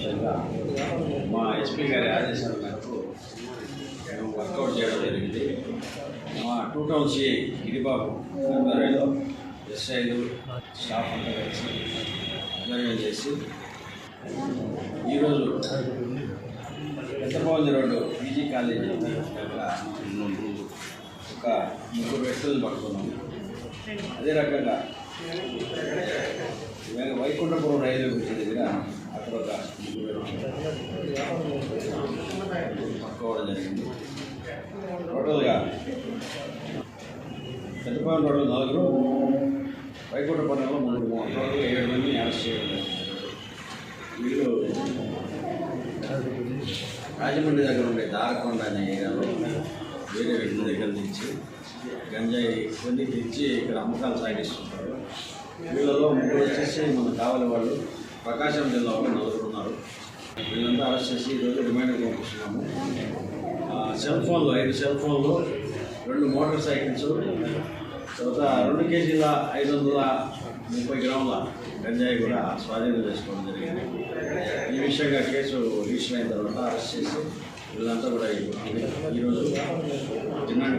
విషయంగా మా ఎస్పీ గారి ఆదేశాల మేరకు మేము వర్కౌట్ చేయడం జరిగింది. మా టూ టౌన్ సిఐ గిరిబాబు ఆధ్వర్యంలో ఎస్ఐలు స్టాఫ్ అంతా కలిసి ఆధ్వర్యం చేసి ఈరోజు పెద్దపల్లి రోడ్డు పీజీ కాలేజీ ఒక ముగ్గురు వ్యక్తులను పట్టుకున్నాము అదే రకంగా వైకుంఠపురం రైల్వే గురించి ఒక పట్టుకోవడం జరిగింది టోటల్గా పెద్దపాలెం రోడ్డు నలుగురు పట్టణంలో మూడు టోటల్గా ఏడు మంది అరెస్ట్ చేయడం వీళ్ళు రాజమండ్రి దగ్గర ఉండే దారకొండ అనే ఏరియాలో వేరే వ్యక్తుల దగ్గర నుంచి గంజాయి కొన్ని తెచ్చి ఇక్కడ అమ్మకాలు సాగిస్తుంటారు. వీళ్ళలో ముగ్గురు వచ్చేసి మనకు కావాలి వాళ్ళు ప్రకాశం జిల్లా వాళ్ళు నలుగురు ఉన్నారు. వీళ్ళంతా అరెస్ట్ చేసి ఈరోజు రిమైండర్ పంపిస్తున్నాము. ఆ, సెల్ ఫోన్లు ఐదు సెల్ ఫోన్లు రెండు మోటార్ సైకిల్స్ తర్వాత రెండు కేజీల ఐదు వందల ముప్పై గ్రాముల గంజాయి కూడా స్వాధీనం చేసుకోవడం జరిగింది. ఈ విషయంగా కేసు రిజిస్టర్ అయిన తర్వాత అరెస్ట్ చేసి వీళ్ళంతా కూడా ఈ- ఈరోజు జిన్నాడి